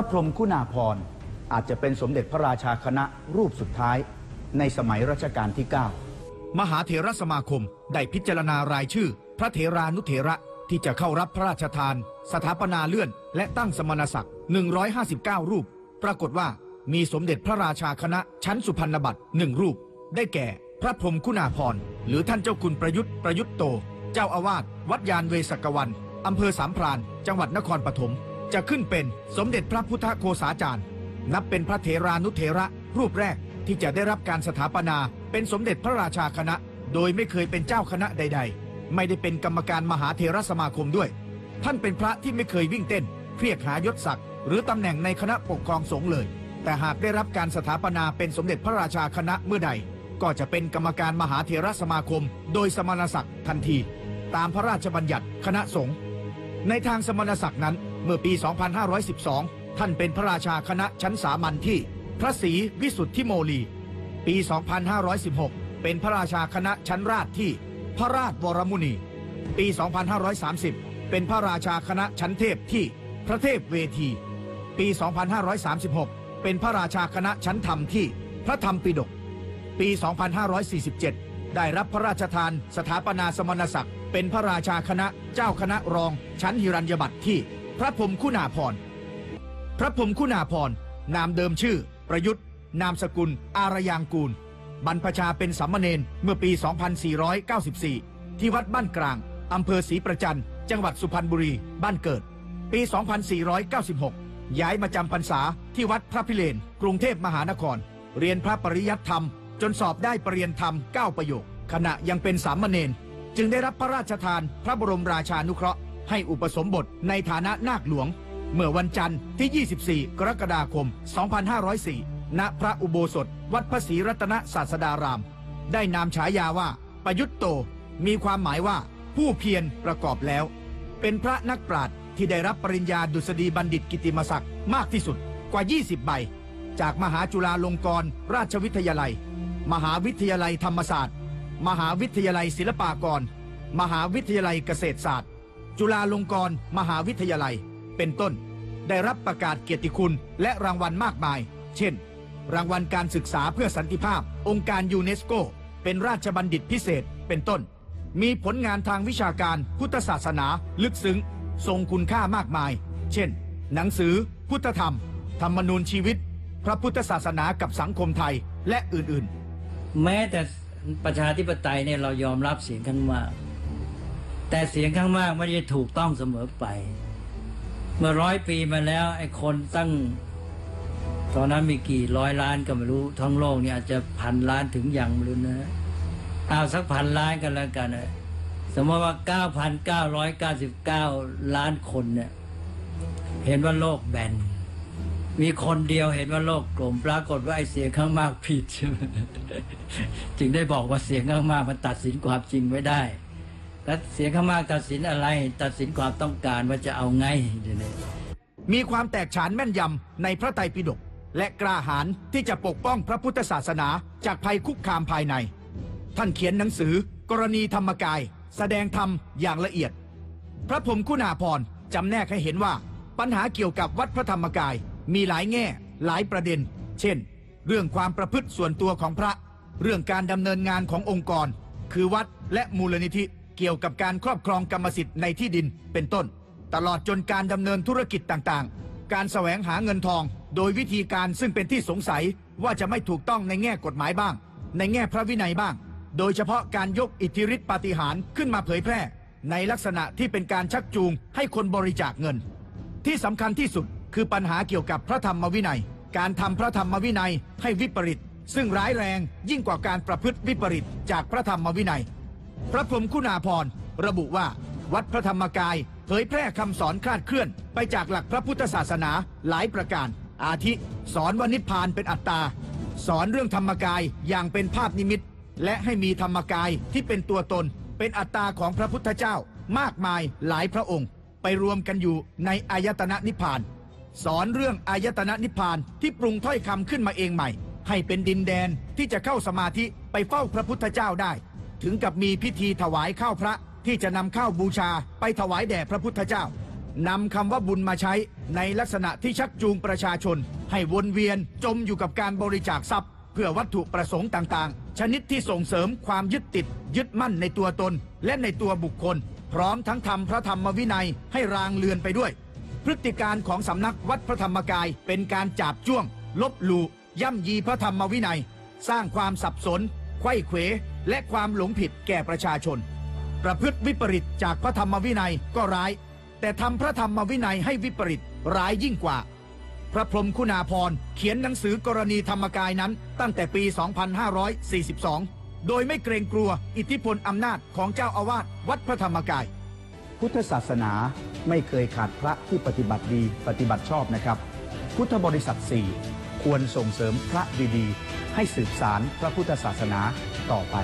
พระพรหมคุณาภรณ์อาจจะเป็นสมเด็จพระราชาคณะรูปสุดท้าย ในสมัยรัชกาลที่ 9 มหาเถรสมาคมได้พิจารณารายชื่อ พระเถรานุเถระที่จะเข้ารับพระราชทาน สถาปนาเลื่อน และตั้งสมณศักดิ์ 159 รูป ปรากฏว่ามีสมเด็จพระราชาคณะชั้นสุพรรณบัตรหนึ่งรูป ได้แก่พระพรหมคุณาภรณ์หรือท่านเจ้าคุณประยุทธ์ประยุทธ์โต เจ้าอาวาสวัดยานเวสกวันอำเภอสามพราน จังหวัดนครปฐม จะขึ้นเป็นสมเด็จพระพุทธโฆษาจารย์ นับเป็นพระเถรานุเถระรูปแรกที่จะได้รับการสถาปนาเป็นสมเด็จพระราชาคณะ โดยไม่เคยเป็นเจ้าคณะใด ๆ ไม่ได้เป็นกรรมการมหาเถรสมาคมด้วย ท่านเป็นพระที่ไม่เคยวิ่งเต้นเรียกหายศศักดิ์หรือตำแหน่งในคณะปกครองสงฆ์เลย แต่หากได้รับการสถาปนาเป็นสมเด็จพระราชาคณะเมื่อใด ก็จะเป็นกรรมการมหาเถรสมาคม โดยสมณศักดิ์ทันที ตามพระราชบัญญัติคณะสงฆ์ในทางสมณศักดิ์นั้น เมื่อปี 2512 ท่านเป็นพระราชาคณะชั้นสามัญที่ พระศรีวิสุทธิโมลี ปี 2516 เป็นพระราชาคณะชั้นราชที่ พระราชวรมุนี ปี 2530 เป็นพระราชาคณะชั้นเทพที่ พระเทพเวที ปี 2536 เป็นพระราชาคณะชั้นธรรมที่ พระธรรมปิฎก ปี 2547 ได้รับพระราชทานสถาปนาสมณศักดิ์เป็นพระราชาคณะเจ้าคณะรองชั้นหิรัญยบัตรที่ พระพรมคุณาภรพระพรมคุณาภรนามเดิมชื่อ ประยุทธ์ นามสกุล อารยางกูล บรรพชาเป็นสามเณรเมื่อปี 2494 ที่วัดบ้านกลางอำเภอศรีประจันจังหวัดสุพรรณบุรีบ้านเกิด ปี 2496 ย้ายมาจำพรรษาที่วัดพระพิเรนกรุงเทพมหานคร เรียนพระปริยัติธรรม จนสอบได้ปรริญญาธรรม 9 ประโยค ขณะยังเป็นสามเณรจึงได้รับพระราชทานพระบรมราชานุเคราะห์ ให้อุปสมบทในฐานะนาคหลวง เมื่อวันจันทร์ที่ 24 กรกฎาคม 2504 ณ พระอุโบสถ วัดพระศรีรัตนศาสดาราม ได้นามฉายาว่า ประยุทธ์โต มีความหมายว่าผู้เพียรประกอบแล้ว เป็นพระนักปราชญ์ที่ได้รับปริญญาดุษฎีบัณฑิตกิติมศักดิ์มากที่สุดกว่า 20 ใบ จากมหาจุฬาลงกรณราชวิทยาลัย มหาวิทยาลัยธรรมศาสตร์ มหาวิทยาลัยศิลปากร มหาวิทยาลัยเกษตรศาสตร์ จุฬาลงกรณ์มหาวิทยาลัย เป็นต้น ได้รับประกาศเกียรติคุณและรางวัลมากมาย เช่น รางวัลการศึกษาเพื่อสันติภาพ องค์การยูเนสโก เป็นราชบัณฑิตพิเศษ เป็นต้น มีผลงานทางวิชาการพุทธศาสนาลึกซึ้ง ทรงคุณค่ามากมาย เช่น หนังสือ พุทธธรรม ธรรมนูญชีวิต พระพุทธศาสนากับสังคมไทยและอื่นๆ แม้แต่ประชาธิปไตยเนี่ยเรายอมรับเสียงข้างมาก แต่เสียงข้างมากไม่ได้ถูกต้องเสมอไป เมื่อร้อยปีมาแล้ว ไอ้คนตั้ง ตอนนั้นมีกี่ร้อยล้านก็ไม่รู้ ทั้งโลกเนี่ยอาจจะพันล้านถึงอย่างไม่รู้นะ เอาสักพันล้านกันแล้วกันนะสมมติว่า 9,999 ล้านคนเนี่ยเห็นว่าโลกแบน มีคนเดียวเห็นว่าโลกกลม ปรากฏว่าไอ้เสียงข้างมากผิดใช่ไหมจึงได้บอกว่าเสียงข้างมากมันตัดสินความจริงไม่ได้ แล้วเสียงข้างมากตัดสินอะไร ตัดสินความต้องการว่าจะเอาไงเดี๋ยวนี้มีความแตกฉานแม่นยำในพระไตรปิฎกและกล้าหาญที่จะปกป้องพระพุทธศาสนาจากภัยคุกคามภายใน ท่านเขียนหนังสือกรณีธรรมกาย แสดงธรรมอย่างละเอียด พระพรมคุณาภรจำแนกให้เห็นว่าปัญหาเกี่ยวกับวัดพระธรรมกายมีหลายแง่หลายประเด็น เช่น เรื่องความประพฤติส่วนตัวของพระ เรื่องการดำเนินงานขององค์กร คือวัดและมูลนิธิ เกี่ยวกับการครอบครองกรรมสิทธิ์ในที่ดินเป็นต้น ตลอดจนการดำเนินธุรกิจต่างๆ การแสวงหาเงินทอง โดยวิธีการซึ่งเป็นที่สงสัยว่าจะไม่ถูกต้องในแง่กฎหมายบ้าง ในแง่พระวินัยบ้าง โดยเฉพาะการยกอิทธิฤทธิปาฏิหาริย์ขึ้นมาเผยแพร่ ในลักษณะที่เป็นการชักจูงให้คนบริจาคเงิน ที่สำคัญที่สุดคือปัญหาเกี่ยวกับพระธรรมวินัย การทำพระธรรมวินัยให้วิปริตซึ่งร้ายแรงยิ่งกว่าการประพฤติวิปริตจากพระธรรมวินัย พระพรหมคุณาภรระบุว่า วัดพระธรรมกาย เผยแพร่คำสอนคลาดเคลื่อน ไปจากหลักพระพุทธศาสนาหลายประการ อาทิ สอนว่านิพพานเป็นอัตตา สอนเรื่องธรรมกายอย่างเป็นภาพนิมิต และให้มีธรรมกายที่เป็นตัวตน เป็นอัตตาของพระพุทธเจ้า มากมายหลายพระองค์ ไปรวมกันอยู่ในอายตนะนิพพาน สอนเรื่องอายตนะนิพพานที่ปรุงถ้อยคำขึ้นมาเองใหม่ ให้เป็นดินแดนที่จะเข้าสมาธิไปเฝ้าพระพุทธเจ้าได้ ถึงกับมีพิธีถวายข้าวพระที่จะนำข้าวบูชาไปถวายแด่พระพุทธเจ้านำคำว่าบุญมาใช้ในลักษณะที่ชักจูงประชาชน ให้วนเวียนจมอยู่กับการบริจาคทรัพย์ เพื่อวัตถุประสงค์ต่างๆ ชนิดที่ส่งเสริมความยึดติด ยึดมั่นในตัวตน และในตัวบุคคล พร้อมทั้งทำพระธรรมวินัยให้รางเลือนไปด้วย พฤติการของสำนักวัดพระธรรมกายเป็นการจาบจ้วง ลบหลู่ย่ำยีพระธรรมวินัย สร้างความสับสนไข้เขว และความหลงผิดแก่ประชาชน ประพฤติวิปริตจากพระธรรมวินัยก็ร้าย แต่ทำพระธรรมวินัยให้วิปริตร้ายยิ่งกว่า พระพรหมคุณาภรเขียนหนังสือกรณีธรรมกายนั้นตั้งแต่ปี 2542 โดยไม่เกรงกลัวอิทธิพลอำนาจของเจ้าอาวาสวัดพระธรรมกาย พุทธศาสนาไม่เคยขาดพระที่ปฏิบัติดีปฏิบัติชอบนะครับ พุทธบริษัทสี่ ควรส่งเสริมพระดีๆ ให้สืบสารพระพุทธศาสนาต่อไป